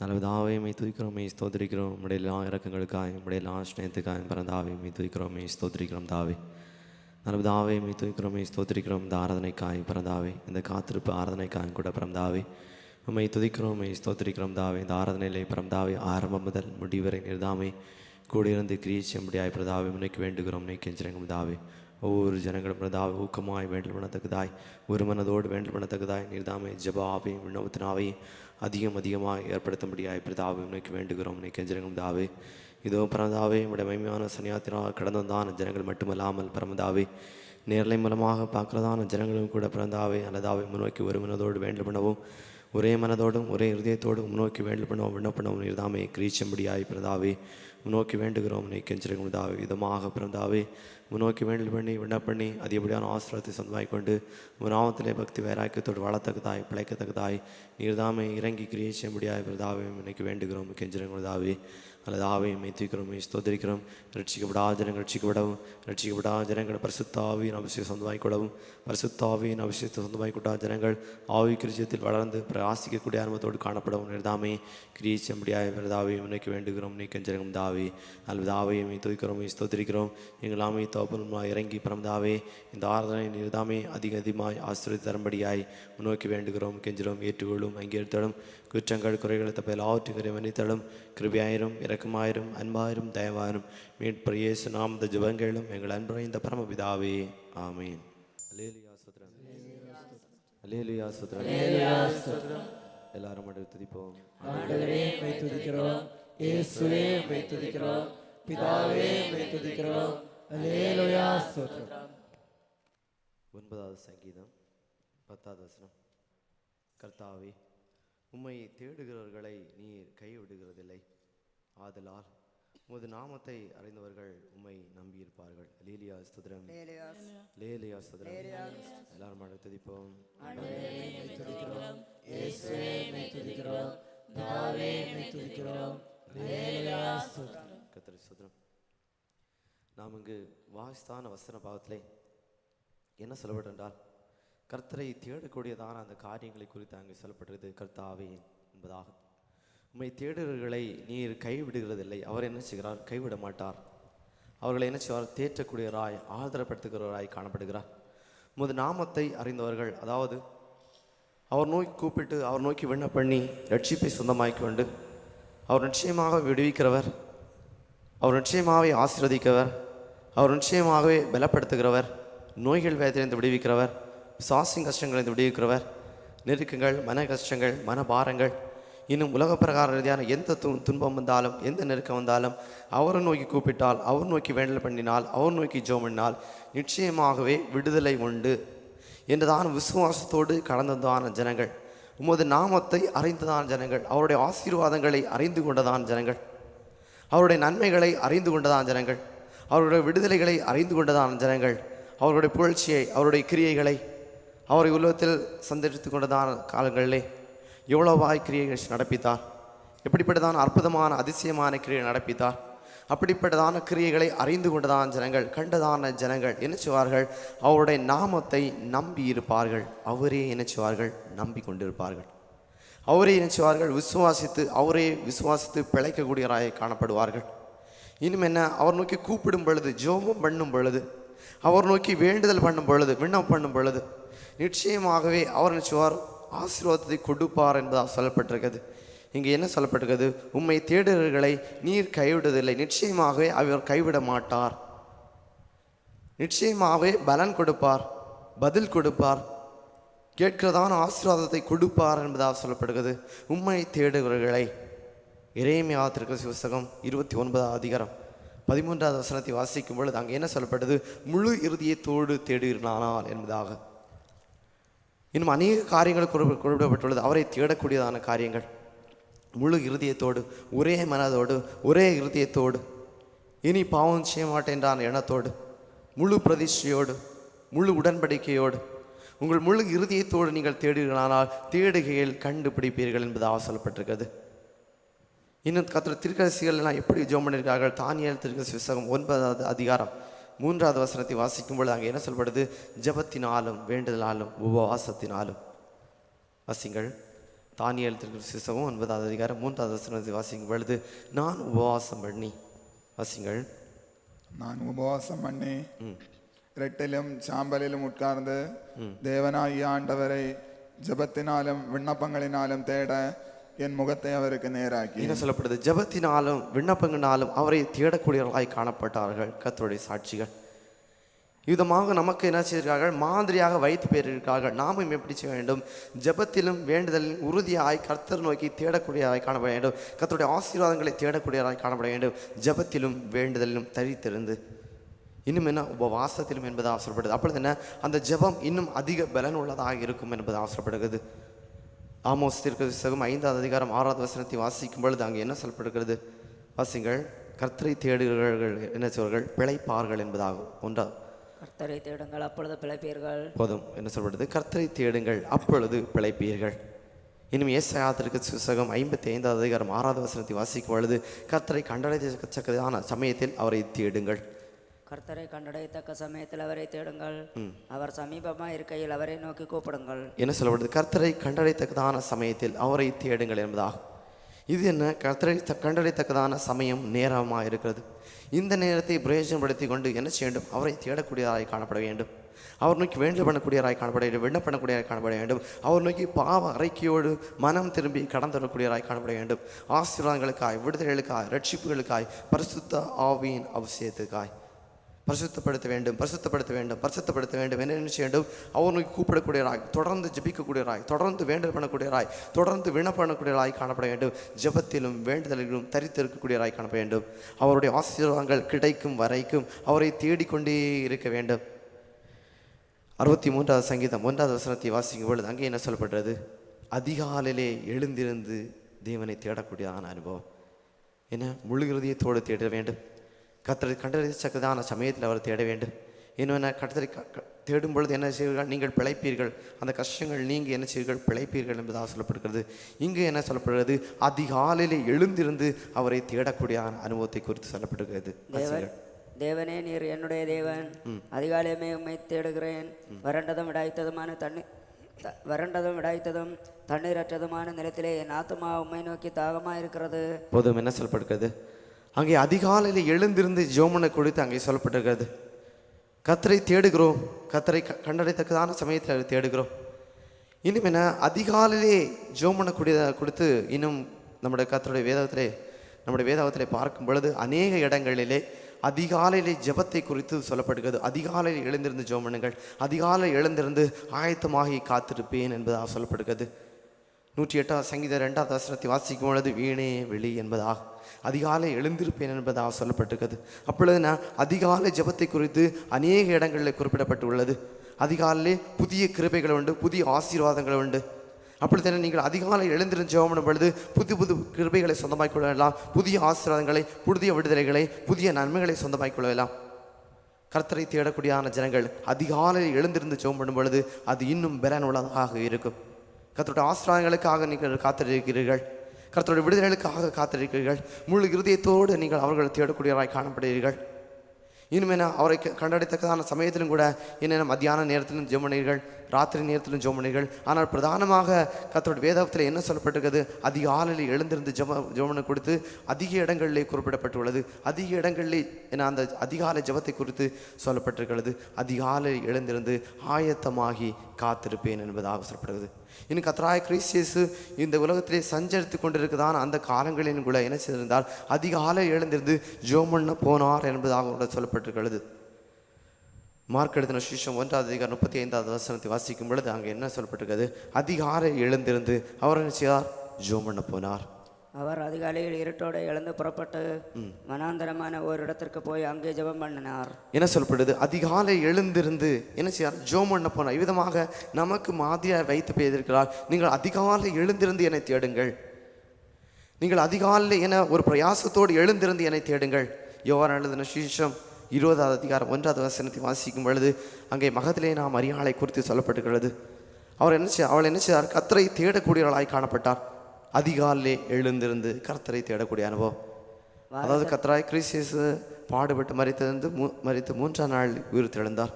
நல்லதாவே மெய் துதிக்கிறோம் ஸ்தோத்திரிக்கிறோம் உம்முடைய எல்லா இறக்கங்களுக்காய் உடைய எல்லா ஸ்நேகத்துக்காய் பிறந்தாவே மெய் துதிக்கிறோம் ஸ்தோத்திரிக்கிறோம் தாவே நல்லதாவே மை துதிக்கிறோம் ஸ்தோத்திரிக்கிறோம் இந்த ஆராதனைக்காய் பிறந்தாவே இந்த காத்திருப்பு ஆராதனைக்காய் கூட பிறந்தாவே உம்மை துதிக்கிறோமே ஸ்தோத்திரிக்கிறோம் தாவே இந்த ஆராதனையிலே பிறந்தாவே ஆரம்பம் முதல் முடிவரை நிர்தாமே கூடியிருந்து கிரீச்சியம்படியாய் பிரதாவே முன்னைக்கு வேண்டுகிறோம் நீ கெஞ்சிரங்கும் தாவே ஒவ்வொரு ஜனங்கள் பிரதாவை ஊக்கமாய் வேண்டல் பண்ணத்தக்கதாய் ஒரு மனதோடு வேண்டல் பண்ணத்தக்கதாய் நீர்தாமே ஜபாவையும் விண்ணப்பத்தினாவையும் அதிகம் அதிகமாக ஏற்படுத்தும்படியாய் பிரதாவை உனக்கு வேண்டுகிறோம் நீ கெஞ்சிரங்கும் தாவே இதோ பிறந்தாவே உடைய மைமையான சனியாத்தினால் கடந்து ஜனங்கள் மட்டுமல்லாமல் பிரமதாவே நேரலை மூலமாக பார்க்கிறதான ஜனங்களும் கூட பிறந்தாவே அல்லதாவே முன்னோக்கி ஒரு மனதோடு வேண்டல் பண்ணவும் ஒரே மனதோடும் ஒரே இருதயத்தோடும் முன்னோக்கி வேண்டல் பண்ணவும் நீர்தாமே கிரீச்சம்படியாய் பிறந்தாவே முன்னோக்கி வேண்டுகிறோம் நீ கெஞ்சிரங்கும் தாவே இதமாக பிறந்தாவே முன்னோக்கி வேண்டல் பண்ணி விண்ணப்பண்ணி அதிகப்படியான ஆசிரத்தை சொந்தமாய் கொண்டு முனாமத்திலே பக்தி வைராக்கியத்தோடு வளர்த்தக்கதாய் பிழைக்கத்தக்கதாய் நீர்தாமே இறங்கி கிரியை முடியாய் பிரதாவே இன்னைக்கு வேண்டுகிறோம் கெஞ்சிரங்கும் தாவே அல்லது ஆவையும் மெய்த்திக்கிறோம் ஸ்தோதரிக்கிறோம் ரட்சிக்கப்படாத ஜனங்கள் ரட்சிக்கப்படவும் ரட்சிக்கப்படாத ஜனங்கள் பரிசுத்தாவியின் அவசியம் சொந்தமாய் கொள்ளவும். பரிசுத்தாவியின் அவசியத்தை சொந்தமாய் கொண்டா ஜனங்கள் ஆவி கிரிச்சத்தில் வளர்ந்து பிரகாசிக்கக்கூடிய ஆரம்பத்தோடு காணப்படவும் நிறுதாமே கிரீச்ச முடியாத பிரதாவை வேண்டுகிறோம். நீ கெஞ்சரங்கும் தாவே. அல்லது ஆவையும் மெய் துதிக்கிறோம் ஸ்தோத்திரிக்கிறோம். ஆமை தோப்பனமாய் இறங்கி பிறந்தாவே இந்த ஆராதனை நிறுதாமே அதிக அதிகமாய் ஆசிரியர் தரும்படியாய் முன்னோக்கி வேண்டுகிறோம். கெஞ்சிரோம் ஏற்றுக்கொள்ளும் அங்கீகரித்தலும். மன்னித்தலும் கிருபியாயிரும் இரக்கமாயிரும் அன்பாயிரும் தயவாயிரும் மீட்பிரேசு நாமத ஜபங்களும் எங்கள் அன்புரை இந்த பரமபிதாவே ஆமீன் அலேலியா சுத்ரன் அலேலியா சுத்ரன் எல்லாரும் மட்டும் துதிப்போம் ஆண்டவரே மை துதிக்கிறோம் இயேசுவே மை துதிக்கிறோம் பிதாவே மை துதிக்கிறோம் அல்லேலூயா ஸ்தோத்திரம் ஒன்பதாவது சங்கீதம் பத்தாவது வசனம் கர்த்தாவே உம்மை தேடுகிறவர்களை நீர் கைவிடுகிறதில்லை. ஆதலால் உமது நாமத்தை அறிந்தவர்கள் உம்மை நம்பியிருப்பார்கள். லேலியா ஸ்துதிரம் லேலியா. ஸ்துதிரம் எல்லாரும் மழை துதிப்போம். கத்திரி ஸ்துதிரம் நாம் இங்கு வாஸ்தான வசன பாவத்திலே என்ன சொல்லப்பட்டென்றால் கர்த்தரை தேடக்கூடியதான அந்த காரியங்களை குறித்து அங்கே சொல்லப்படுறது கர்த்தாவே என்பதாக. உண்மை தேடுகிறவர்களை நீர் கைவிடுகிறதில்லை. அவர் என்ன செய்கிறார்? கைவிட மாட்டார். அவர்களை என்ன செய்வார்? தேற்றக்கூடியவராய் ஆதரப்படுத்துகிறவராய் காணப்படுகிறார். உமது நாமத்தை அறிந்தவர்கள் அதாவது அவர் நோக்கி கூப்பிட்டு அவர் நோக்கி விண்ண பண்ணி ரட்சிப்பை சொந்தமாக்கி கொண்டு அவர் நிச்சயமாக விடுவிக்கிறவர். அவர் நிச்சயமாகவே ஆசீர்வதிக்கிறவர். அவர் நிச்சயமாகவே பலப்படுத்துகிறவர். நோய்கள் வேதனைந்து விடுவிக்கிறவர். சாசிங் கஷ்டங்களிலிருந்து விடுவிக்கிறவர். நெருக்கங்கள் மன கஷ்டங்கள் மன பாரங்கள் இன்னும் உலக பிரகார ரீதியான எந்த து துன்பம் வந்தாலும் எந்த நெருக்கம் வந்தாலும் அவரை நோக்கி கூப்பிட்டால் அவர் நோக்கி வேண்டல் பண்ணினால் அவர் நோக்கி ஜோமினால் பண்ணினால் நிச்சயமாகவே விடுதலை உண்டு. என்றுதான் விசுவாசத்தோடு கடந்ததான ஜனங்கள். உமது நாமத்தை அறிந்ததான ஜனங்கள். அவருடைய ஆசீர்வாதங்களை அறிந்து கொண்டதான ஜனங்கள். அவருடைய நன்மைகளை அறிந்து கொண்டதான ஜனங்கள். அவருடைய விடுதலைகளை அறிந்து கொண்டதான ஜனங்கள். அவருடைய புகழ்ச்சியை அவருடைய கிரியைகளை அவரை உலகத்தில் சந்தரித்து கொண்டதான காலங்களிலே எவ்வளவாய் கிரியைகள் நடப்பித்தார். எப்படிப்பட்டதான அற்புதமான அதிசயமான கிரியை நடப்பித்தார். அப்படிப்பட்டதான கிரியைகளை அறிந்து கொண்டதான ஜனங்கள் கண்டதான ஜனங்கள் என்ன செய்வார்கள்? அவருடைய நாமத்தை நம்பி இருப்பார்கள். அவரே என்ன செய்வார்கள்? நம்பி கொண்டிருப்பார்கள். அவரே என்ன செய்வார்கள்? விசுவாசித்து அவரே விசுவாசித்து பிழைக்கக்கூடியவராய் காணப்படுவார்கள். இன்னும் என்ன? அவர் நோக்கி கூப்பிடும் பொழுது ஜோமம் பண்ணும் பொழுது அவர் நோக்கி வேண்டுதல் பண்ணும் பொழுது விண்ணப்பம் பண்ணும் பொழுது நிச்சயமாகவே அவர் நினைச்சுவார் ஆசீர்வாதத்தை கொடுப்பார் என்பதாக சொல்லப்பட்டிருக்கிறது. இங்கே என்ன சொல்லப்பட்டிருக்கிறது? உம்மை தேடர்களை நீர் கைவிடுவதில்லை. நிச்சயமாகவே அவர் கைவிட மாட்டார். நிச்சயமாகவே பலன் கொடுப்பார். பதில் கொடுப்பார். கேட்கிறதான ஆசீர்வாதத்தை கொடுப்பார் என்பதாக சொல்லப்படுகிறது உண்மை தேடுகிறவர்களை இறைமையா சிவசகம் புஸ்தகம் இருபத்தி ஒன்பதாம் அதிகாரம் பதிமூன்றாவது வசனத்தை வாசிக்கும் பொழுது அங்கே என்ன சொல்லப்பட்டது? முழு இறுதியத்தோடு தேடுகிறானால் என்பதாக. இன்னும் அநேக காரியங்கள் குறிப்பிடப்பட்டுள்ளது அவரை தேடக்கூடியதான காரியங்கள். முழு இருதயத்தோடு ஒரே மனதோடு ஒரே இருதயத்தோடு இனி பாவம் செய்ய மாட்டேன்றான எண்ணத்தோடு முழு பிரதிஷ்டையோடு முழு உடன்படிக்கையோடு உங்கள் முழு இருதயத்தோடு நீங்கள் தேடுகிறானால் தேடுகையில் கண்டுபிடிப்பீர்கள் என்பது அவசரப்பட்டிருக்கிறது இன்னும் கத்திர திருக்கரசிகள் எல்லாம் எப்படி ஜோம் பண்ணியிருக்கார்கள்? தானியல் திருக்கசி புஸ்தகம் ஒன்பதாவது அதிகாரம். மூன்றாவது வசனத்தை வாசிக்கும் பொழுது அங்கே என்ன சொல்லப்படுது? ஜெபத்தினாலும் வேண்டுதலாலும் உபவாசத்தினாலும். வாசிங்கள். தானியல் சிசவும் ஒன்பதாவது அதிகாரம் மூன்றாவது வசனத்தை வாசிக்கும் பொழுது நான் உபவாசம் பண்ணி. வாசிங்கள். நான் உபவாசம் பண்ணி இரட்டிலும் சாம்பலிலும் உட்கார்ந்து தேவனாகிய ஆண்டவரை ஜெபத்தினாலும் விண்ணப்பங்களினாலும் தேட என் முகத்தை அவருக்கு நேராக்கி என்ன சொல்லப்படுது? ஜெபத்தினாலும் விண்ணப்பங்களாலும் அவரை தேடக்கூடியவர்களாய் காணப்பட்டார்கள் கத்தருடைய சாட்சிகள். விதமாக நமக்கு என்ன செய்திருக்கார்கள் மாதிரியாக வைத்து பெற்றிருக்கார்கள் நாமும் எப்படி செய்ய வேண்டும். ஜெபத்திலும் வேண்டுதலில் உறுதியாய் கர்த்தர் நோக்கி தேடக்கூடியதாய் காணப்பட வேண்டும். கத்தருடைய ஆசீர்வாதங்களை தேடக்கூடியதாய் காணப்பட வேண்டும். ஜெபத்திலும் வேண்டுதலிலும் தரித்திருந்து. இன்னும் என்ன? உபவாசத்திலும் என்பது அவசரப்படுது. அப்பொழுது என்ன? அந்த ஜெபம் இன்னும் அதிக பலன் உள்ளதாக இருக்கும் என்பது அவசரப்படுகிறது. ஆமோஸ் தீர்க்கதரிசகம் ஐந்தாவது அதிகாரம் ஆறாவது வசனத்தை வாசிக்கும் பொழுது அங்கே என்ன சொல்லப்படுகிறது? வாசிங்கள் கர்த்தரை தேடுகிறவர்கள் என்ன சொல்வார்கள்? பிழைப்பார்கள் என்பதாகும். ஒன்றா கர்த்தரை தேடுங்கள் அப்பொழுது பிழைப்பீர்கள். போதும். என்ன சொல்லப்படுது? கர்த்தரை தேடுங்கள் அப்பொழுது பிழைப்பீர்கள். இன்னும் ஏசாயாத்திற்கு சுசகம் ஐம்பத்தி ஐந்தாவது அதிகாரம் ஆறாவது வசனத்தை வாசிக்கும் பொழுது கர்த்தரை கண்டடையத்தக்கதான சமயத்தில் அவரை தேடுங்கள். கர்த்தரை கண்டடையத்தக்க சமயத்தில் அவரை தேடுங்கள். அவர் சமீபமாக இருக்கையில் அவரை நோக்கி கூப்பிடுங்கள். என்ன சொல்லப்படுது கர்த்தரை கண்டடைத்தக்கதான சமயத்தில் அவரை தேடுங்கள் என்பதாகும் இது என்ன? கர்த்தரை கண்டடைத்தக்கதான சமயம் நேரமாக இருக்கிறது. இந்த நேரத்தை பிரயோஜனப்படுத்தி கொண்டு என்ன செய்ய வேண்டும்? அவரை தேடக்கூடியதாய் காணப்பட வேண்டும். அவர் நோக்கி வேண்டு பண்ணக்கூடியவராய் காணப்பட வேண்டும். விண்ண காணப்பட வேண்டும். அவர் நோக்கி பாவ அறைக்கையோடு மனம் திரும்பி கடந்து வரக்கூடியவராய் காணப்பட வேண்டும். ஆசீர்வாதங்களுக்காய் விடுதலைகளுக்காய் ரட்சிப்புகளுக்காய் பரிசுத்த ஆவியின் அவசியத்துக்காய் பரிசுத்தப்படுத்த வேண்டும் பரிசுத்தப்படுத்த வேண்டும் பரிசுத்தப்படுத்த வேண்டும். என்ன என்ன செய்ய வேண்டும்? அவர் கூப்பிடக்கூடியராய் தொடர்ந்து ஜபிக்கக்கூடியராய் தொடர்ந்து வேண்டல் பண்ணக்கூடியராய் தொடர்ந்து விண்ணப்ப பண்ணக்கூடியராய் காணப்பட வேண்டும். ஜெபத்திலும் வேண்டுதலிலும் தரித்திருக்கக்கூடியராய் காணப்பட வேண்டும். அவருடைய ஆசீர்வாதங்கள் கிடைக்கும் வரைக்கும் அவரை தேடிக்கொண்டே இருக்க வேண்டும். அறுபத்தி மூன்றாவது சங்கீதம் ஒன்றாவது வசனத்தை வாசிக்கும் பொழுது அங்கே என்ன சொல்லப்படுறது அதிகாலையிலே எழுந்திருந்து தேவனை தேடக்கூடியதான அனுபவம். என்ன? முழு தேட வேண்டும். கத்தரை கண்டறிச்சக்கதான சமயத்தில் அவர் தேட வேண்டும். இன்னொன்று கத்தரை க- க- தேடும் பொழுது என்ன செய்வீர்கள்? நீங்கள் பிழைப்பீர்கள். அந்த கஷ்டங்கள் நீங்கள் என்ன செய்வீர்கள்? பிழைப்பீர்கள் என்பதாக சொல்லப்படுகிறது. இங்கு என்ன சொல்லப்படுகிறது? அதிகாலையிலே எழுந்திருந்து அவரை தேடக்கூடிய அனுபவத்தை குறித்து சொல்லப்படுகிறது. தேவனே நீர் என்னுடைய தேவன். அதிகாலையுமே உம்மை தேடுகிறேன். வறண்டதும் இடாய்த்ததுமான தண்ணி வறண்டதும் இடாய்த்ததும் தண்ணீரற்றதுமான நிலத்திலே என் ஆத்துமா உம்மை நோக்கி தாகமாக இருக்கிறது போதும் என்ன சொல்லப்படுகிறது? அங்கே அதிகாலையில் எழுந்திருந்து ஜோமனை கொடுத்து அங்கே சொல்லப்பட்டிருக்கிறது. கத்தரை தேடுகிறோம். கத்தரை க- கண்டடைத்தக்கதான சமயத்தில் அதை தேடுகிறோம். இன்னும் என்ன அதிகாலையிலே ஜோமனை குடி கொடுத்து இன்னும் நம்முடைய கத்தருடைய வேதத்திலே நம்முடைய வேதாகத்திலே பார்க்கும் பொழுது அநேக இடங்களிலே அதிகாலையிலே ஜெபத்தை குறித்து சொல்லப்படுகிறது அதிகாலையில் எழுந்திருந்து ஜோமனுங்கள் அதிகாலை எழுந்திருந்து ஆயத்தமாகி காத்திருப்பேன் என்பதாக சொல்லப்படுகிறது நூற்றி எட்டாவது சங்கீத ரெண்டாவது வசனத்தை வாசிக்கும் பொழுது வீணே வெளி என்பதாக அதிகாலை எழுந்திருப்பேன் என்பதாக சொல்லப்பட்டிருக்கிறது. அப்பொழுது நான் அதிகாலை ஜெபத்தை குறித்து அநேக இடங்களில் குறிப்பிடப்பட்டுள்ளது. அதிகாலையிலே புதிய கிருபைகள் உண்டு புதிய ஆசீர்வாதங்கள் உண்டு. அப்பொழுது நீங்கள் அதிகாலை எழுந்திருந்து ஜெபம் பொழுது புது புது கிருபைகளை சொந்தமாக்கிக் கொள்ளலாம் புதிய ஆசீர்வாதங்களை புதிய விடுதலைகளை புதிய நன்மைகளை சொந்தமாக்கிக் கொள்ளலாம். கர்த்தரை தேடக்கூடியான ஜனங்கள் அதிகாலையில் எழுந்திருந்து ஜெபம் பண்ணும் பொழுது அது இன்னும் பெறன் உள்ளதாக இருக்கும். கர்த்தருடைய ஆசிரியர்களுக்காக நீங்கள் காத்திருக்கிறீர்கள். கர்த்தருடைய விடுதலைகளுக்காக காத்திருக்கிறீர்கள். முழு இருதயத்தோடு நீங்கள் அவர்களை தேடக்கூடியவராய் காணப்படுகிறீர்கள். இனிமேல் அவரை க- கண்டடைத்தக்கதான சமயத்திலும் கூட என்னென்ன மத்தியான நேரத்திலும் ஜெமனீர்கள் ராத்திரி நேரத்திலும் ஜெமனீர்கள் ஆனால் பிரதானமாக கத்தோட வேதத்தில் என்ன சொல்லப்பட்டிருக்கிறது? அதிகாலையில் எழுந்திருந்து ஜெப ஜெபனை கொடுத்து அதிக இடங்களிலே குறிப்பிடப்பட்டுள்ளது. அதிக இடங்களிலே என அந்த அதிகாலை ஜெபத்தை குறித்து சொல்லப்பட்டிருக்கிறது. அதிகாலை எழுந்திருந்து ஆயத்தமாகி காத்திருப்பேன் என்பதாக சொல்லப்படுகிறது. இன்னும் கத்தராய கிறிஸ்தியஸு இந்த உலகத்திலே சஞ்சரித்து கொண்டிருக்குதான் அந்த காலங்களின் கூட என்ன செய்திருந்தால் அதிகாலை எழுந்திருந்து ஜோமண்ண போனார் என்பதாக கூட சொல்லப்பட்டிருக்கிறது. மார்க் எழுதின சிஷம் ஒன்றாவது அதிகாரம் முப்பத்தி ஐந்தாவது வசனத்தை வாசிக்கும் பொழுது அங்கே என்ன சொல்லப்பட்டிருக்கிறது? அதிகாலை எழுந்திருந்து அவர் என்ன செய்தார்? ஜோமண்ண போனார். அவர் அதிகாலையில் இருட்டோடு எழுந்து புறப்பட்டு வனாந்தரமான ஓரிடத்திற்கு போய் அங்கே ஜெபம் பண்ணினார். என்ன சொல்லப்படுது? அதிகாலை எழுந்திருந்து என்ன செய்யார் ஜோம் பண்ண போனார். இவ்விதமாக நமக்கு மாதிரியாக வைத்து பெய்திருக்கிறார் நீங்கள் அதிகாலை எழுந்திருந்து என்னை தேடுங்கள். நீங்கள் அதிகாலையில் என ஒரு பிரயாசத்தோடு எழுந்திருந்து என்னை தேடுங்கள். யோவான் எழுதின சீஷம் இருபதாவது அதிகாரம் ஒன்றாவது வசனத்தை வாசிக்கும் பொழுது அங்கே மகத்திலே நாம் மரியாதை குறித்து சொல்லப்பட்டிருக்கிறது. அவர் என்ன செய் அவள் என்ன செய்தார்? கத்தரை தேடக்கூடியவளாய் காணப்பட்டார். அதிகாலையிலே எழுந்திருந்து கர்த்தரை தேடக்கூடிய அனுபவம். அதாவது கத்தராய் கிறிஸ்தியஸ் பாடுபட்டு மறித்தது மூ மறித்து மூன்றாம் நாள் உயிர் தெழுந்தார்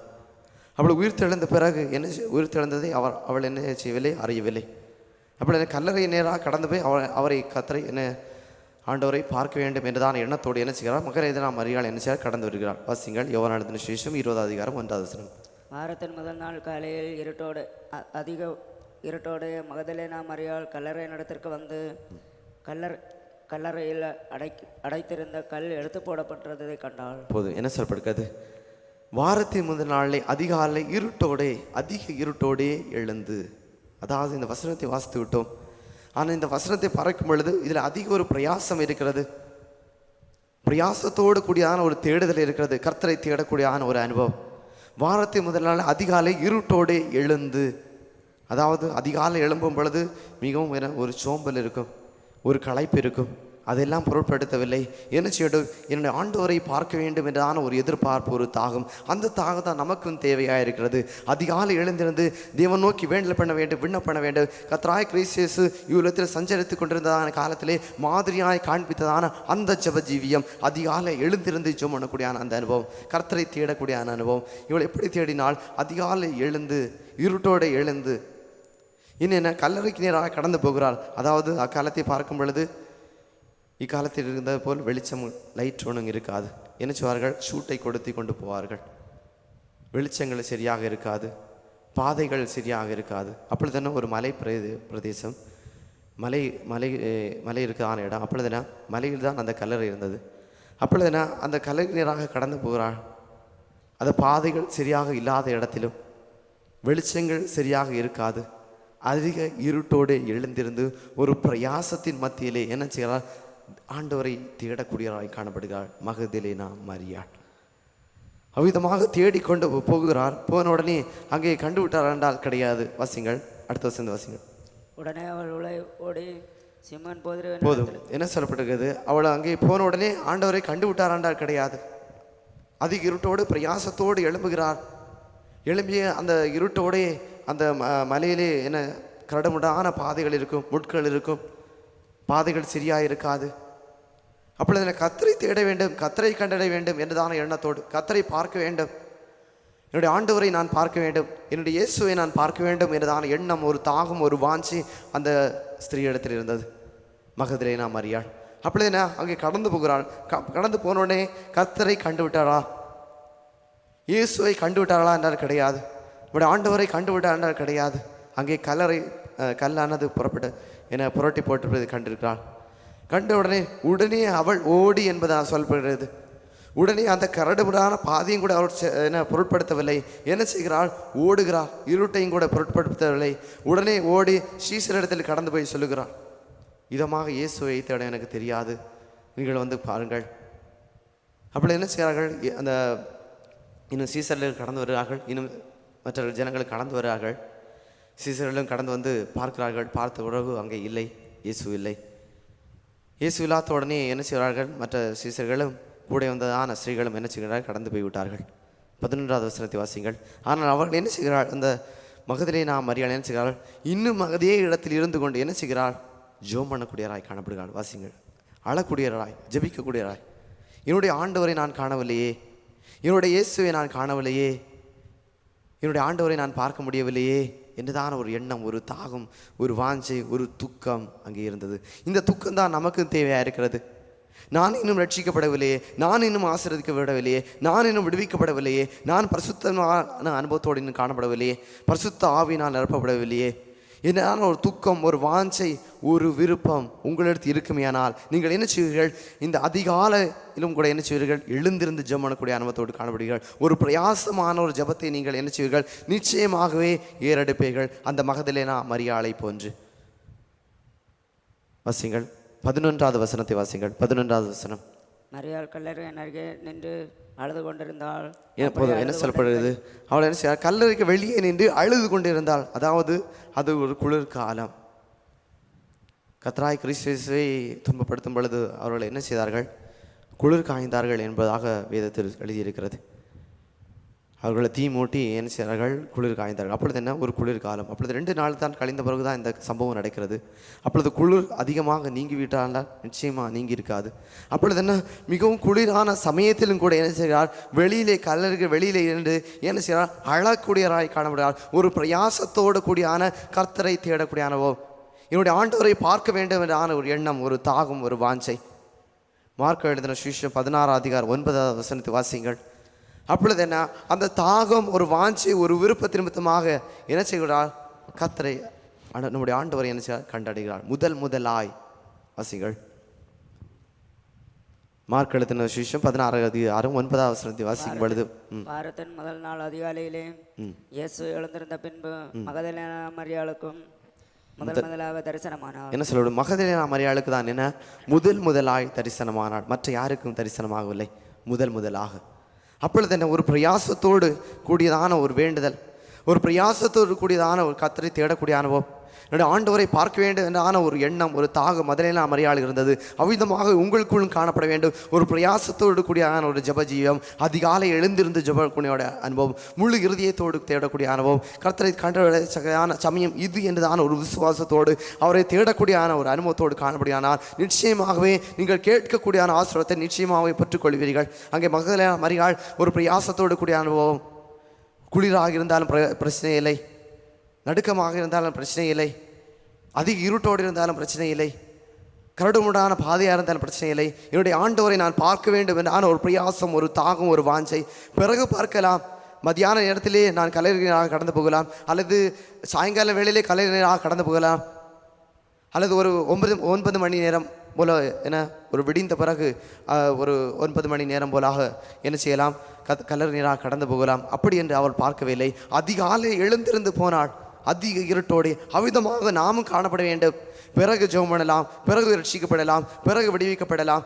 அவள் உயிர் தெழுந்த பிறகு என்ன உயிர் தெழுந்ததை அவர் அவள் என்ன செய்யவில்லை? அறியவில்லை. அப்படி கல்லறை நேராக கடந்து போய் அவர் அவரை கத்தரை என்ன ஆண்டவரை பார்க்க வேண்டும் என்றுதான் எண்ணத்தோடு என்ன செய்கிறார்? மகர நாம் அறியாள் என்ன செய்கிறார்? கடந்து வருகிறார். வாசிங்கள் யோவானத்தின் சேஷம் இருபதாவது அதிகாரம் ஒன்றாவது வசனம். வாரத்தின் முதல் நாள் காலையில் இருட்டோடு அதிக இருட்டோடு மகதலேனா மரியாள் கல்லறை நடத்திற்கு வந்து கல்லறை கல்லறையில் அடைக் அடைத்திருந்த கல் எடுத்து போடப்பட்டதை கண்டாள். போது என்ன சொல்லப்படுகிறது? வாரத்தின் முதல் நாளில் அதிகாலை இருட்டோடே அதிக இருட்டோடே எழுந்து அதாவது இந்த வசனத்தை வாசித்து விட்டோம். ஆனால் இந்த வசனத்தை பறக்கும் பொழுது இதில் அதிக ஒரு பிரயாசம் இருக்கிறது. பிரயாசத்தோடு கூடியதான ஒரு தேடுதல் இருக்கிறது. கர்த்தரை தேடக்கூடியதான ஒரு அனுபவம். வாரத்தின் முதல் நாள் அதிகாலை இருட்டோடே எழுந்து அதாவது அதிகாலை எழும்பும் பொழுது மிகவும் என ஒரு சோம்பல் இருக்கும் ஒரு களைப்பு இருக்கும். அதெல்லாம் பொருட்படுத்தவில்லை. என்ன செய்யட்டும்? என்னுடைய ஆண்டவரை பார்க்க வேண்டும் என்றான ஒரு எதிர்பார்ப்பு ஒரு தாகம். அந்த தாகம் தான் நமக்கும் தேவையாக இருக்கிறது. அதிகாலை எழுந்திருந்து தேவன் நோக்கி வேண்டல் பண்ண வேண்டும் விண்ண பண்ண வேண்டும். கத்ராய் கிறிஸ்டியஸு இவ்வுலகத்தில் சஞ்சரித்து கொண்டிருந்ததான காலத்திலே மாதிரியாய் காண்பித்ததான அந்த ஜப ஜீவியம் அதிகாலை எழுந்திருந்து ஜோம் பண்ணக்கூடியான அந்த அனுபவம் கர்த்தரை தேடக்கூடியான அனுபவம். இவள் எப்படி தேடினால் அதிகாலை எழுந்து இருட்டோடு எழுந்து இன்னும் என்ன? கல்லறைக்கு நேராக கடந்து போகிறாள். அதாவது அக்காலத்தை பார்க்கும் பொழுது இக்காலத்தில் இருந்தது போல் வெளிச்சம் லைட் ஒன்றும் இருக்காது. என்ன செய்வார்கள் ஷூட்டை கொடுத்து கொண்டு போவார்கள். வெளிச்சங்கள் சரியாக இருக்காது. பாதைகள் சரியாக இருக்காது. அப்பொழுதுனா ஒரு மலை பிரதே பிரதேசம். மலை மலை மலை இருக்கான இடம். அப்பொழுதுனா மலையில் தான் அந்த கல்லறை இருந்தது. அப்பொழுதுனா அந்த கல்லறை நேராக கடந்து போகிறாள். அந்த பாதைகள் சரியாக இல்லாத இடத்திலும் வெளிச்சங்கள் சரியாக இருக்காது. அதிக இருட்டோடு எழுந்திருந்து ஒரு பிரயாசத்தின் மத்தியிலே என்ன செய்கிறார்? ஆண்டவரை தேடக்கூடியவராய் காணப்படுகிறாள் மகதிலேனா மரியாள் அவ்விதமாக தேடிக்கொண்டு போகிறார். போன உடனே அங்கே கண்டு விட்டார் என்றால் கிடையாது. வாசிங்கள். அடுத்த வசந்த வாசிங்கள். உடனே அவள் உலை ஓடி சிம்மன் போதிரு போதும். என்ன சொல்லப்பட்டிருக்கிறது? அவள் அங்கே போன உடனே ஆண்டவரை கண்டு விட்டார் என்றால் கிடையாது. அதிக இருட்டோடு பிரயாசத்தோடு எழும்புகிறார். எழும்பிய அந்த இருட்டோடே அந்த ம- மலையிலே என்ன கரடுமுடான பாதைகள் இருக்கும் முட்கள் இருக்கும். பாதைகள் சரியாக இருக்காது அப்பொழுது என்ன கத்தரை தேட வேண்டும் கத்தரை கண்டட வேண்டும் என்றுதான எண்ணத்தோடு கத்தரை பார்க்க வேண்டும். என்னுடைய ஆண்டவரை நான் பார்க்க வேண்டும் என்னுடைய இயேசுவை நான் பார்க்க வேண்டும் என்றுதான எண்ணம் ஒரு தாகம் ஒரு வாஞ்சி அந்த ஸ்திரீ இடத்தில் இருந்தது. மகதிரை நாம் அறியாள். அப்படி என்ன அங்கே கடந்து போகிறாள். க- கடந்து போனோடனே கத்தரை கண்டு விட்டாளா இயேசுவை கண்டு விட்டாளா என்றால் கிடையாது. நம்முடைய ஆண்டவரை கண்டு ஆண்டவர் கிடையாது. அங்கே கல்லறை கல்லானது புறப்பட்டு என புரட்டி போட்டிருப்பதை கண்டிருக்கிறாள் கண்ட உடனே உடனே அவள் ஓடி என்பதாக சொல்லப்படுகிறது. உடனே அந்த கரடுமுடான பாதையும் கூட அவள் செ- என்ன பொருட்படுத்தவில்லை. என்ன செய்கிறாள்? ஓடுகிறாள் இருட்டையும் கூட பொருட்படுத்தவில்லை. உடனே ஓடி ஸ்ரீசரிடத்தில் கடந்து போய் சொல்லுகிறாள் இதமாக இயேசுவை தேட எனக்கு தெரியாது. நீங்கள் வந்து பாருங்கள். அப்படி என்ன செய்கிறார்கள்? அந்த இன்னும் சீசரில் கடந்து வருகிறார்கள். இன்னும் மற்ற ஜனங்கள் கடந்து வருகிறார்கள் சீசர்களும் கடந்து வந்து பார்க்கிறார்கள். பார்த்த உறவு அங்கே இல்லை. இயேசு இல்லை. இயேசு இல்லாத உடனே என்ன செய்கிறார்கள்? மற்ற சீசர்களும் கூட வந்ததான ஸ்ரீகளும் என்ன செய்கிறார்கள்? கடந்து போய் விட்டார்கள் பதினொன்றாவது வசனத்தை வாசிங்கள் ஆனால் அவர்கள் என்ன செய்கிறாள் அந்த மகதிலே நாம் மரியாதை என்ன செய்கிறார்கள்? இன்னும் மகதியே இடத்தில் இருந்து கொண்டு என்ன செய்கிறாள் ஜோம் பண்ணக்கூடியராய் காணப்படுகிறாள் வாசிங்கள் அழக்கூடியராய் ஜபிக்கக்கூடியராய் என்னுடைய ஆண்டவரை நான் காணவில்லையே. என்னுடைய இயேசுவை நான் காணவில்லையே. என்னுடைய ஆண்டவரை நான் பார்க்க முடியவில்லையே என்றுதான ஒரு எண்ணம் ஒரு தாகம் ஒரு வாஞ்சை ஒரு துக்கம் அங்கே இருந்தது. இந்த துக்கம் தான் நமக்கு தேவையாக இருக்கிறது. நான் இன்னும் ரட்சிக்கப்படவில்லையே நான் இன்னும் ஆசீர்வதிக்கப்படவில்லையே நான் இன்னும் விடுவிக்கப்படவில்லையே நான் பரிசுத்தமான அனுபவத்தோடு இன்னும் காணப்படவில்லையே பரிசுத்த ஆவினால் நிரப்பப்படவில்லையே. என்ன ஒரு துக்கம் ஒரு வாஞ்சை ஒரு விருப்பம் உங்களிடத்து இருக்குமேயானால் நீங்கள் என்ன செய்வீர்கள்? இந்த அதிகாலையிலும் கூட என்ன செய்வீர்கள்? எழுந்திருந்து ஜெபம் பண்ணக்கூடிய அனுபவத்தோடு காணப்படுவீர்கள். ஒரு பிரயாசமான ஒரு ஜெபத்தை நீங்கள் என்ன செய்வீர்கள்? நிச்சயமாகவே ஏறெடுப்பீர்கள். அந்த மகதிலேனா மரியாளை போன்று. வாசிங்கள். பதினொன்றாவது வசனத்தை வாசிங்கள். பதினொன்றாவது வசனம். மரியாள் கல்லறையின் அருகே நின்று அழுது கொண்டிருந்தாள். என்ன சொல்லப்படுகிறது அவள் என்ன செய்ய கல்லறைக்கு வெளியே நின்று அழுது கொண்டிருந்தாள். அதாவது அது ஒரு குளிர் காலம். கத்ராய் கிறிஸ்துவை துன்பப்படுத்தும் பொழுது அவர்கள் என்ன செய்தார்கள்? குளிர் காய்ந்தார்கள் என்பதாக வேதத்தில் எழுதியிருக்கிறது. அவர்களை தீ மூட்டி என்ன செய்கிறார்கள் குளிர் காய்ந்தார்கள்? அப்பொழுது என்ன? ஒரு குளிர் காலம். அப்பொழுது ரெண்டு நாள் தான் கழிந்த பிறகு தான் இந்த சம்பவம் நடக்கிறது. அப்பொழுது குளிர் அதிகமாக நீங்கி விட்டால் நிச்சயமாக நீங்கி இருக்காது அப்பொழுது என்ன? மிகவும் குளிரான சமயத்திலும் கூட என்ன செய்கிறார்? வெளியிலே கல்லருக்கு வெளியிலே இருந்து என்ன செய்கிறார்? அழக்கூடியராய் காணப்படுகிறார். ஒரு பிரயாசத்தோடு கூடியான கர்த்தரை தேடக்கூடிய அனுபவம் என்னுடைய ஆண்டவரை பார்க்க வேண்டும் என்றான ஒரு எண்ணம் ஒரு தாகம் ஒரு வாஞ்சை. மார்க் எழுதின சுவிசேஷம் பதினாறாம் அதிகாரம் ஒன்பதாவது வசனத்தை வாசிங்கள் அப்பொழுது என்ன? அந்த தாகம் ஒரு வாஞ்சை ஒரு விருப்ப நிமித்தமாக என்ன செய்கிறார் கத்தரை ஆண்ட- நம்முடைய ஆண்டவரை என்ன செய்ய கண்டடைகிறார். முதல் முதலாய் வாசிங்கள் மார்க் எழுதின சுவிசேஷம் பதினாறாம் அதிகாரம் ஒன்பதாவது வசனத்தை வாசிக்கும் பொழுது வாரத்தின் முதல் நாள் அதிகாலையிலே இயேசு எழுந்திருந்த பின்பு மகதலேனா மரியாளுக்கும் முதல் முதலாக தரிசனமானார். என்ன சொல்ல மகதலேனா மரியாளுக்கு தான் என்ன? முதல் முதலாய் தரிசனமானாள் மற்ற யாருக்கும் தரிசனமாகவில்லை. முதல் முதலாக. அப்பொழுது என்ன? ஒரு பிரயாசத்தோடு கூடியதான ஒரு வேண்டுதல். ஒரு பிரயாசத்தோடு கூடியதான ஒரு கத்தரை தேடக்கூடிய அனுபவம். என்னுடைய ஆண்டவரை பார்க்க வேண்டும் என்றான ஒரு எண்ணம் ஒரு தாக மதலேனா மரியாள் இருந்தது. அவ்விதமாக உங்களுக்குள்ளும் காணப்பட வேண்டும். ஒரு பிரயாசத்தோடு கூடியான ஒரு ஜப ஜீவம் அதிகாலை எழுந்திருந்து ஜபக்கூடியோட அனுபவம் முழு இறுதியத்தோடு தேடக்கூடிய அனுபவம். கர்த்தரை கண்டன சமயம் இது என்றதான ஒரு விசுவாசத்தோடு அவரை தேடக்கூடியான ஒரு அனுபவத்தோடு காணப்படியானால் நிச்சயமாகவே நீங்கள் கேட்கக்கூடியான ஆசிரத்தை நிச்சயமாகவே பெற்றுக்கொள்வீர்கள். அங்கே மகளிர் மரியாள் ஒரு பிரயாசத்தோடு கூடிய அனுபவம். குளிராக இருந்தாலும் பிர- பிரச்சனை இல்லை. நடுக்கமாக இருந்தாலும் பிரச்சனை இல்லை. அதிக இருட்டோடு இருந்தாலும் பிரச்சனை இல்லை. கரடுமுடான பாதையாக இருந்தாலும் பிரச்சனை இல்லை. என்னுடைய ஆண்டவரை நான் பார்க்க வேண்டும் என்றான ஒரு பிரயாசம் ஒரு தாகம் ஒரு வாஞ்சை. பிறகு பார்க்கலாம். மத்தியான நேரத்திலே நான் கலைஞராக கடந்து போகலாம். அல்லது சாயங்கால வேளையிலே கலைஞராக கடந்து போகலாம். அல்லது ஒரு ஒன்பது ஒன்பது மணி நேரம் போல என்ன ஒரு விடிந்த பிறகு ஒரு ஒன்பது மணி நேரம் போலாக என்ன செய்யலாம்? கத் நீராக கடந்து போகலாம். அப்படி என்று அவள் பார்க்கவில்லை. அதிகாலை எழுந்திருந்து போனாள். அதிக இருட்டோடு அவ்விதமாக நாமும் காணப்பட வேண்டும். பிறகு ஜெபம் பண்ணலாம். பிறகு ரட்சிக்கப்படலாம். பிறகு விடுவிக்கப்படலாம்.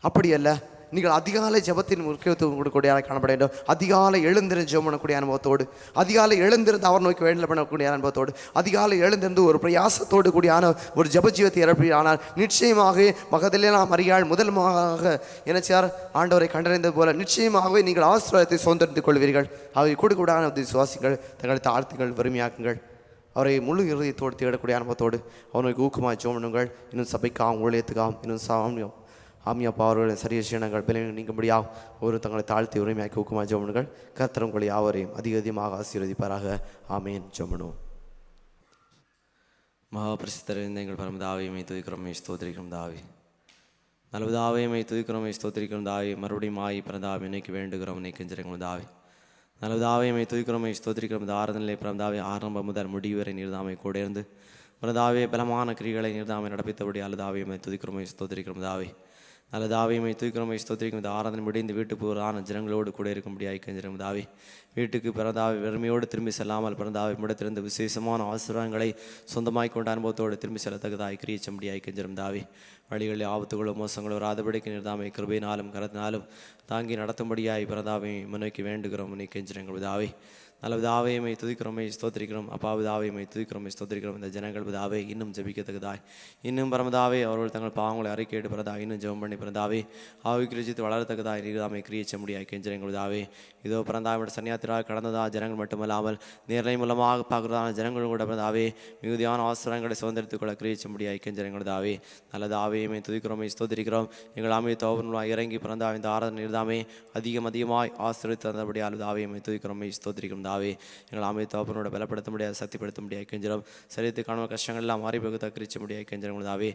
அப்படி அல்ல நீங்கள் அதிகாலை ஜெபத்தின் முக்கியத்துவம் கொடுக்கக்கூடிய காணப்பட வேண்டும். அதிகாலை எழுந்திருந்து ஜெபம் பண்ணக்கூடிய அனுபவத்தோடு அதிகாலை எழுந்திருந்து அவர் நோக்கி வேண்டல் பண்ணக்கூடிய அனுபவத்தோடு அதிகாலை எழுந்திருந்து ஒரு பிரயாசத்தோடு கூடியான ஒரு ஜப ஜீவத்தை இறப்பியானால் நிச்சயமாக நாம் அறியாள் முதல்மாக என்ன செய்யார் ஆண்டவரை கண்டறிந்தது போல நிச்சயமாகவே நீங்கள் ஆசிரியத்தை சுதந்திரத்துக் கொள்வீர்கள். அவை கூடுகூடான சுவாசிகள் தங்களை தாழ்த்துங்கள் வறுமையாக்குங்கள். அவரை முழு இறுதியத்தோடு தேடக்கூடிய அனுபவத்தோடு அவனுக்கு ஊக்கமாக ஜோமனுங்கள் இன்னும் சபைக்காகவும் ஊழியத்துக்காகவும் இன்னும் சாமியம் ஆமியா அவர்களை சரிய சீனங்கள் பலனை நீங்கும்படியாக ஒரு தங்களை தாழ்த்தி உரிமையாக்கி ஊக்கமாக ஜோமனுகள் கர்த்தரும் கொள்ளி யாவரையும் அதிக அதிகமாக ஆசீர்வதிப்பாராக. ஆமேன். ஜோமனு மகாபிரசித்தரிந்த எங்கள் பரமதாவையுமை துதிக்கிறோமே ஸ்தோத்திரிக்கிறோம் தாவி. நல்லதாவையுமை துதிக்கிறோமே ஸ்தோத்திரிக்கிறோம் தாவி. மறுபடியும் ஆயி பிறந்தாவி இன்னைக்கு வேண்டுகிறோம் இன்னைக்கு கெஞ்சிருக்கிறோம் தாவி. நல்லதாவையுமை துதிக்கிறோமே ஸ்தோத்திரிக்கிறோம் இந்த ஆறுதலை பிறந்தாவே ஆரம்பம் முதல் முடிவு வரை நீர்தாமை கூட இருந்து பிறந்தாவே பலமான கிரிகளை நீர்தாமை நடப்பித்தபடி அல்லதாவையுமை துதிக்கிறோமே ஸ்தோத்திரிக்கிறோம் தாவி. நல்லதாவையுமை தூக்கிறோமை ஸ்தோத்திரிக்கும். இந்த ஆராதனை முடிந்து வீட்டுக்கு போகிறான ஜனங்களோடு கூட இருக்கும்படியாய் கெஞ்சிரும் தாவி. வீட்டுக்கு பிறந்தாவை வெறுமையோடு திரும்பி செல்லாமல் பிறந்தாவை முடத்திலிருந்து விசேஷமான ஆசீர்வாதங்களை சொந்தமாய் கொண்ட அனுபவத்தோடு திரும்பி செல்லத்தக்கதாய் கிரியச்சம்படியாய் கெஞ்சிரும் தாவி. வழிகளில் ஆபத்துகளோ மோசங்களோ ராதபடிக்கு நிறுத்தாமை கிருபையினாலும் கரத்தினாலும் தாங்கி நடத்தும்படியாய் பிறந்தாவை முன்னோக்கி வேண்டுகிறோம் நீ கெஞ்சிரங்கள் தாவி. நல்ல விதாவையுமை துதிக்கிறோமே ஸ்தோத்திரிக்கிறோம். அப்பா விதாவையுமை துதிக்கிறோமே ஸ்தோத்திரிக்கிறோம். இந்த ஜனங்கள் விதாவே இன்னும் ஜபிக்கத்தக்கதாய். இன்னும் பரமதாவே அவர்கள் தங்கள் பாவங்களை அறிக்கையிட்டு பிறந்தா இன்னும் ஜெபம் பண்ணி பிறந்தாவே ஆவி கிரிச்சித்து வளரத்தக்கதாய். நீர்தாமை கிரியச்ச முடியாய் கெஞ்சரங்கள் விதாவே இதோ பிறந்தாவிட சன்னியாத்திராக கடந்ததா ஜனங்கள் மட்டுமல்லாமல் நேரலை மூலமாக பார்க்குறதான ஜனங்களும் கூட பிறந்தாவே மிகுதியான அவசரங்களை சுதந்திரத்துக்குள்ள கிரியச்ச முடியாய் கெஞ்சனங்களுதாவே நல்லது நல்லதாவையுமே துதிக்கிறோமே ஸ்தோத்திரிக்கிறோம். எங்கள் ஆமையை தோபனமாய் இறங்கி பிறந்தா இந்த ஆராதனை நீர்தாமே அதிகம் அதிகமாய் ஆசிரியத்து தந்தபடியால் தாவையுமே துதிக்கிறோமே ஸ்தோத்திரிக்கிறோம். தாவே எங்கள் அமைத்தாப்பனோட பலப்படுத்த முடியாத சக்திப்படுத்த முடியாது கெஞ்சிரும் சரியத்து காணும் கஷ்டங்கள் மாறி போகுதாக கிரிச்ச முடியாது கெஞ்சிரும் தாவே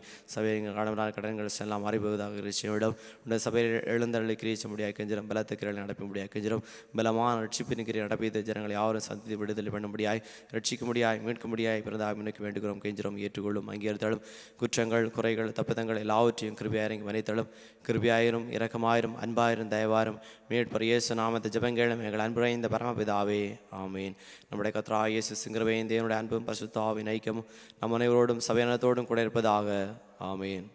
எங்கள் கடமையான கடன்கள் எல்லாம் மாறி போகுதாக கிரிச்சிவிடும் உடைய சபையில் எழுந்தருளை கிரிச்ச முடியாது கெஞ்சிரும் பலத்து கிரலை நடப்ப முடியாது கெஞ்சிரும் பலமான ரட்சிப்பின் கிரியை நடப்பித்த ஜனங்களை யாவரும் சந்தித்து விடுதலை பண்ண முடியாய் ரட்சிக்க முடியாய் மீட்க முடியாய் பிறந்தாக முன்னுக்கு வேண்டுகிறோம் கெஞ்சிரும் ஏற்றுக்கொள்ளும் அங்கீகரித்தாலும். குற்றங்கள் குறைகள் தப்புதங்கள் எல்லாவற்றையும் கிருபியாயிரம் மன்னித்தலும். கிருபியாயிரும் இரக்கமாயிரும் அன்பாயிரும் தயவாயிரும். மீட்பர் இயேசு நாமத்தை ஜெபங்களும் எங்கள் அன்புரைந்த பரமபிதாவே. ஆமீன். நம்முடைய கத்ரா இயேசு சிங்கரவையின் தேவனுடைய அன்பும் பசுத்தாவின் ஐக்கியமும் நம் அனைவரோடும் சபையினத்தோடும் கூட இருப்பதாக. ஆமீன்.